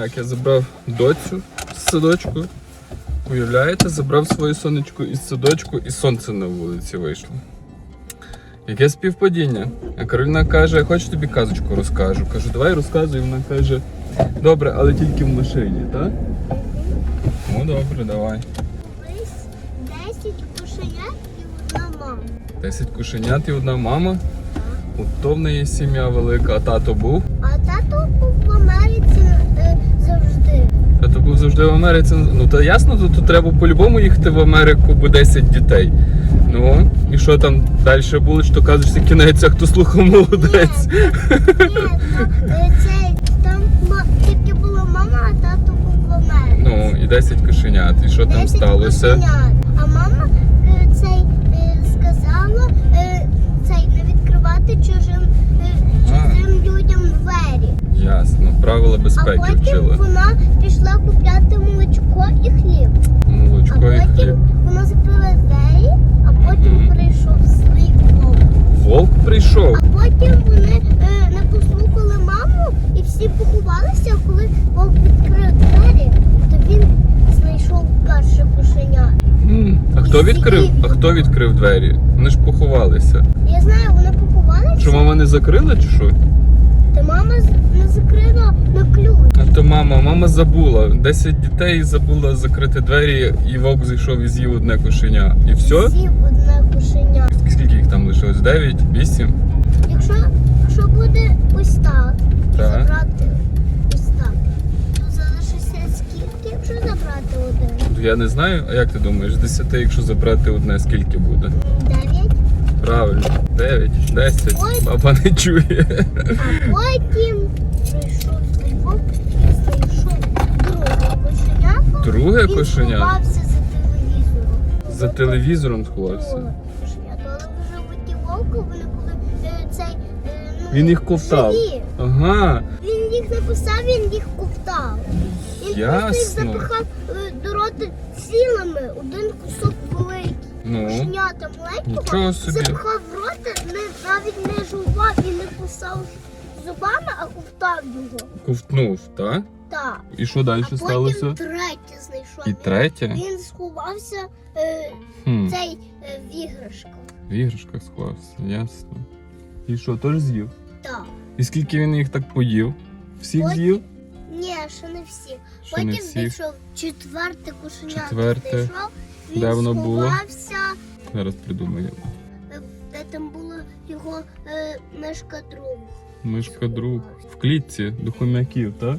Так, я забрав доцю з садочку. Уявляєте, забрав свою сонечку із садочку і сонце на вулиці вийшло. Яке співпадіння? А Кароліна каже, я хочу тобі казочку розкажу. Кажу, давай розказуй. Вона каже, добре, але тільки в машині, так? Ну добре, давай. 10 кошенят і одна мама. Десять кошенят і одна мама. От то в неї сім'я велика, а тато був. А тато був в Америці е, завжди. Тато був завжди в Америці. Ну то ясно, то, то треба по-любому їхати в Америку, бо 10 дітей. Ну, і що там далі було? Що кажеш, кінець, а хто слухав молодець. Ні, та, е, там тільки була мама, а тато був в Америці. Ну, і 10 кошенят. І що там сталося? кошенят. А мама е, цей е, сказала е, цей не відкривати чужим, е, чужим людям двері. Ясно, правила А безпеки потім вчили. вона пішла купляти молочко і хліб. А Молочко і хліб. потім вона закрила двері, а потім Мгм. прийшов злий вовк. Вовк прийшов. А потім вони е, не послухали маму і всі поховалися, а коли вовк відкрив двері, то він знайшов перше кошеня. М, А хто відкрив? А хто відкрив двері? Вони ж поховалися. Я знаю, вони поховалися, Що мама не закрила чи що? Та мама не закрила на ключ. А то мама, мама забула. 10 дітей забула закрити двері, і вовк зайшов і з'їв одне кошеня. І все? З'їв одне кошеня. Скільки їх там лишилось? 9? 8? Якщо, якщо буде ось так, Так. забрати ось так, то залишиться скільки, якщо забрати один? Я не знаю, а як ти думаєш, з 10, якщо забрати одне, скільки буде? Правильно, 9, 10. Ой. Баба не чує. А потім прийшов вовк і знайшов друге кошенятко. Друге Він кошеня сховався за телевізором. за телевізором сховався. Але вже в ті вовки вони були е, цей. е, ну, Він їх ковтав. живі. Ага, Він їх не кусав, він їх ковтав. Він Ясно. просто їх запихав е, до рота цілими, один кусок великий. Ну, Кошенята маленького Нічого собі. запихав в рота, не, навіть не жував і не кусав зубами, а ковтав його. ковтнув, так? Так. І що далі А потім сталося? третє знайшов. І третє? Він сховався е, Хм, цей е, в іграшках. в іграшках сховався, ясно. І що, теж з'їв? Так. І скільки він їх так поїв? Всіх Потім- з'їв? Ні, ще не всі. Потім не всіх. знайшов четверте кошенятко. Четверте. Знайшов. Він Де воно було? сховався, Зараз придумаємо. е, де там була його е, мешка друг. Мишка друг. В клітці до хомяків, так?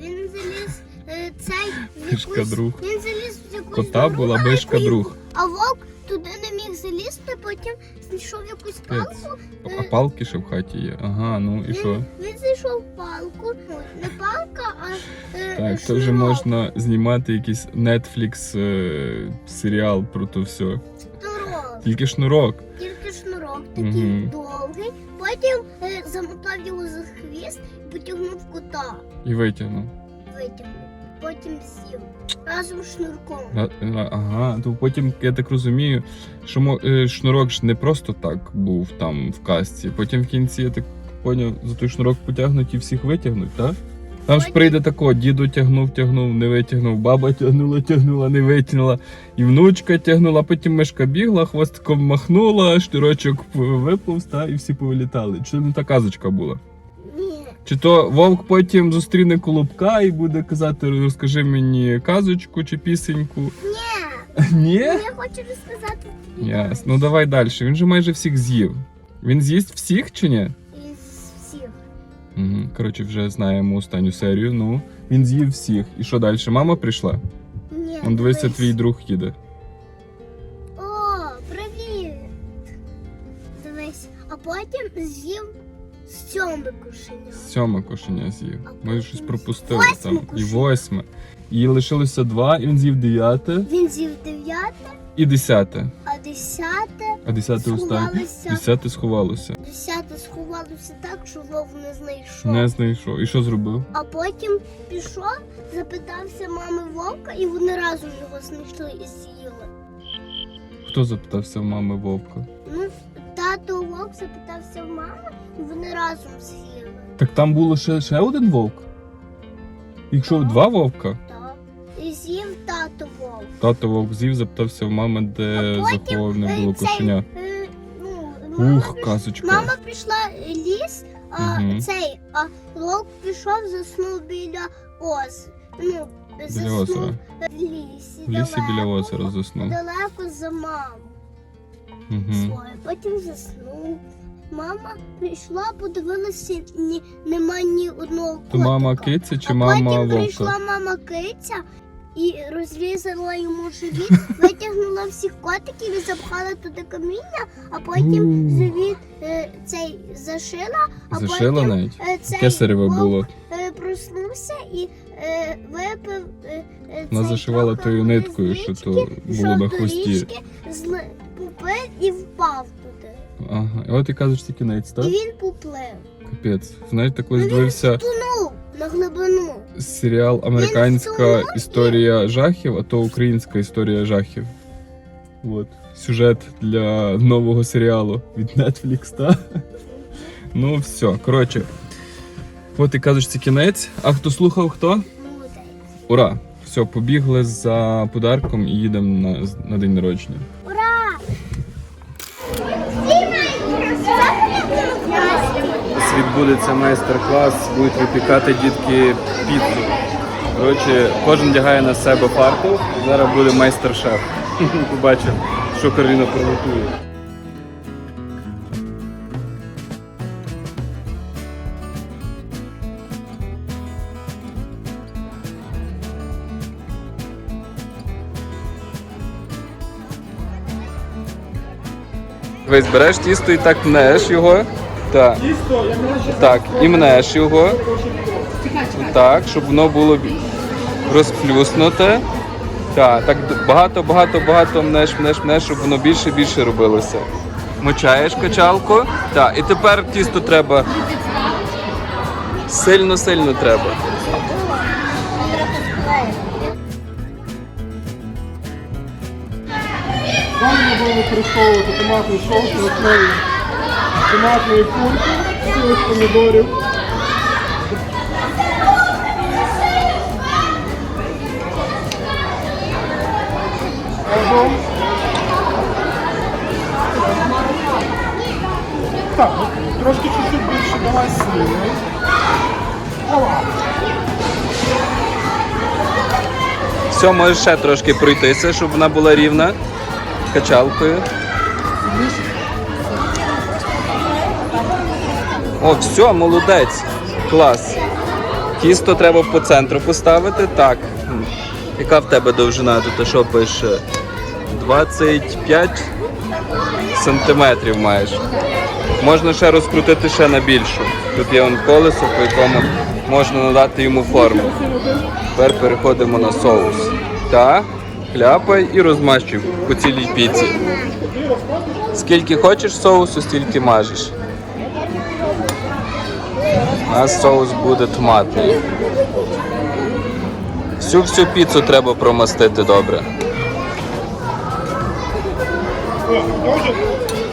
Він заліз е, цей в Мишка якусь- друг. Він заліз в якусь Кота була мишка друг. А вовк туди не міг залізти, потім знайшов якусь палку. А палки ще в хаті є. Ага, ну і що? Він знайшов палку. Не палка, а е, Так, це вже можна знімати якийсь Netflix е, серіал про то все. Шнурок. Тільки шнурок. Тільки шнурок такий довгий. Потім е, замотав його за хвіст і потягнув кота. І витягнув. Витягнув. Потім сів. Разом з шнурком. А- а- Ага, то потім, я так розумію, що мо- е, шнурок ж не просто так був там в касті. Потім в кінці, я так поняв, за той шнурок потягнуть і всіх витягнуть, так? Там ж Потім- прийде тако, діду тягнув, тягнув, не витягнув, баба тягнула, тягнула, не витягнула, і внучка тягнула, потім мишка бігла, хвостиком махнула, шнурочок виповз, та, і всі повилітали. Чи не та казочка була? Чи то вовк потім зустріне колобка і буде казати, розкажи мені казочку чи пісеньку? Ні. Ні? Я хочу розказати. Ясно. Ну давай далі. Він же майже всіх з'їв. Він з'їсть всіх чи ні? Із всіх. Угу. Коротше, вже знаємо останню серію. Ну, він з'їв всіх. І що далі? Мама прийшла? Ні. Он дивися, твій друг їде. О, привіт! Дивись, а потім з'їв сьоме кошеня. Сьоме кошеня з'їв. Ми щось пропустили восьме там. І кошеня. восьме. І лишилося два, і він з'їв дев'яте Він з'їв дев'яте, і десяте. а десяте, А десяте останнє. Сховалося. Десяте сховалося. десяте сховалося так, що вов не знайшов. Не знайшов. І що зробив? А потім пішов, запитався мами вовка, і вони разом його знайшли і з'їли. Хто запитався в мами вовка? Ну, тато вовк запитався в мами, і вони разом з'їли. Так там було ще, ще один вовк. Якщо два вовка, Так. І з'їв тато вовк. тато вовк з'їв, запитався в мами, де А потім, заховане е, було цей, кошеня. е, ну, мама Ух, піш- казочка. Мама пішла в ліс, а Мгм. цей, а вовк пішов, заснув біля оз. Ну, Біля заснув озера. в лісі. В лісі біля далеко, озера заснув. Далеко за маму Угу. Потім заснув. Мама прийшла, подивилася, ні, нема ні одного То мама киця чи а мама потім вовка? прийшла мама киця і розрізала йому живіт, витягнула всіх котиків і запхала туди каміння, а потім живіт е, цей зашила, а Зашила потім навіть? е, цей Кесареве вовк, було. е, проснувся і е, випив. Е, е, Вона цей зашивала трохи тою ниткою, що то було на пішов до хвості. річки, зли- і впав туди. Ага. І от ти кажеш тільки кінець, так? І він поплив. Капець. Знаєте, колись Ну, він дивився Тонув на глибину. серіал Американська історія жахів, а то українська історія жахів. От. Сюжет для нового серіалу від Netflix, так? Ну, все. Коротше. От і це кінець. А хто слухав, хто? Ура! Все, побігли за подарком і їдемо на, на день народження. Ура! Ось відбудеться майстер-клас, будуть випікати дітки піцу. Коротше, кожен вдягає на себе фарту, зараз буде майстер-шеф. Побачимо, що Кароліна приготує. Весь береш тісто і так мнеш його. Так. Так, і мнеш його. Так, щоб воно було розплюснуте. Так, так багато, багато, багато мнеш, мнеш, мнеш, щоб воно більше більше робилося. Мочаєш качалку. Так, і тепер тісто треба. Сильно, сильно треба. Далі ми будемо використовувати томатний соус на основі томатної курки, цілих помідорів. Разом. Так, трошки чуть-чуть більше давай. Ова. Все, можеш ще трошки пройтися, щоб вона була рівна качалкою. О, все, молодець. Клас. Тісто треба по центру поставити. Так. Яка в тебе довжина тут? Що пише? 25 сантиметрів маєш. Можна ще розкрутити ще на більшу. Тут є он колесо, по якому можна надати йому форму. Тепер переходимо на соус. Так, кляпай і розмащуй по цілій піці. Скільки хочеш соусу, стільки мажеш. Нас соус буде томатний. Всю всю піцу треба промастити добре.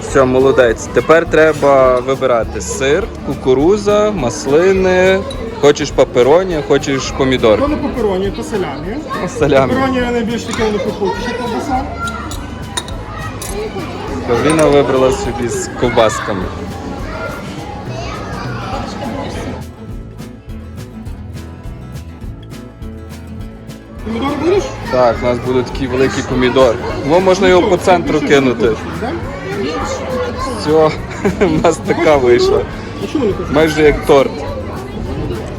Все, молодець. Тепер треба вибирати сир, кукуруза, маслини. Хочеш папероні, хочеш помідор. То не пепероні, то салямі. Салями. Пепероні найбільш таке не пекучіше ковбаса. Павліна вибрала собі з ковбасками. Помідор будеш? Так, у нас буде такий великий помідор. Во можна його по центру кинути. Все, у нас така вийшла. Майже як торт.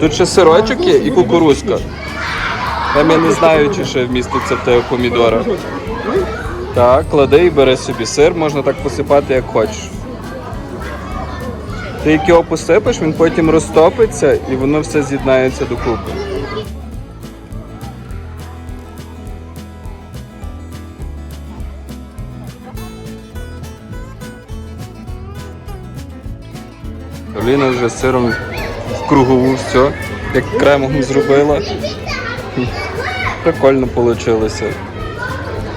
Тут ще сирочок є і кукурузка. Там я не знаю, чи ще вміститься в тебе помідора. Так, клади і бери собі сир, можна так посипати, як хочеш. Ти як його посипеш, він потім розтопиться і воно все з'єднається докупи. Оліна вже сиром в кругову все, як кремом зробила. Прикольно вийшло.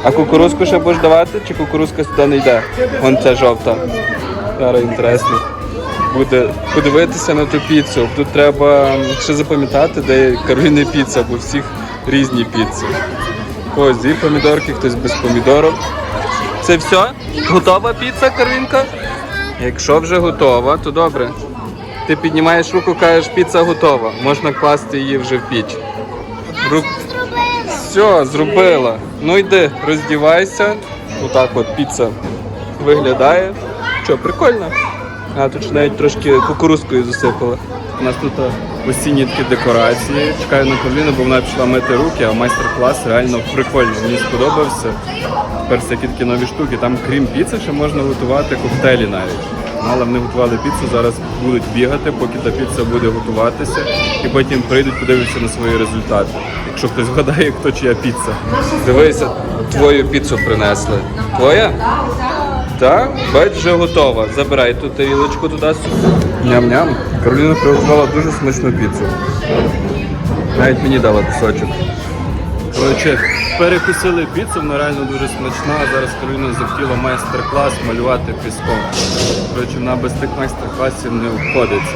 А кукурузку ще будеш давати, чи кукурузка сюди не йде? Вон ця жовта. Зараз інтересно. буде подивитися на ту піцу. Тут треба ще запам'ятати, де Кароліни піца, бо всіх різні піци. Когось дві помідорки, хтось без помідорок. Це все? Готова піца, Каролінка? Якщо вже готова, то добре. Ти піднімаєш руку, кажеш, піца готова. Можна класти її вже в піч. Ру... Все, зробила. Ну йди, роздівайся. Отак от піца виглядає. Що, прикольно? А тут навіть трошки кукурузкою засипала. У нас тут а, осінні такі декорації. Чекаю на Павліну, бо вона пішла мити руки, а майстер-клас реально прикольний. Мені сподобався. Тепер всякі такі нові штуки. Там, крім піци, ще можна готувати коктейлі навіть. Ну, але вони готували піцу, зараз будуть бігати, поки та піца буде готуватися, і потім прийдуть, подивляться на свої результати. Якщо хтось вгадає, хто чия піца. Дивися, твою піцу принесли. Твоя? Так, бач, вже готова. Забирай ту тарілочку туди. Ням-ням. Кароліна приготувала дуже смачну піцу. Навіть мені дала кусочок. Коротше, перекусили піцу, вона реально дуже смачна. Зараз Кароліна захотіла майстер-клас малювати піском. Коротше, вона без тих майстер-класів не обходиться.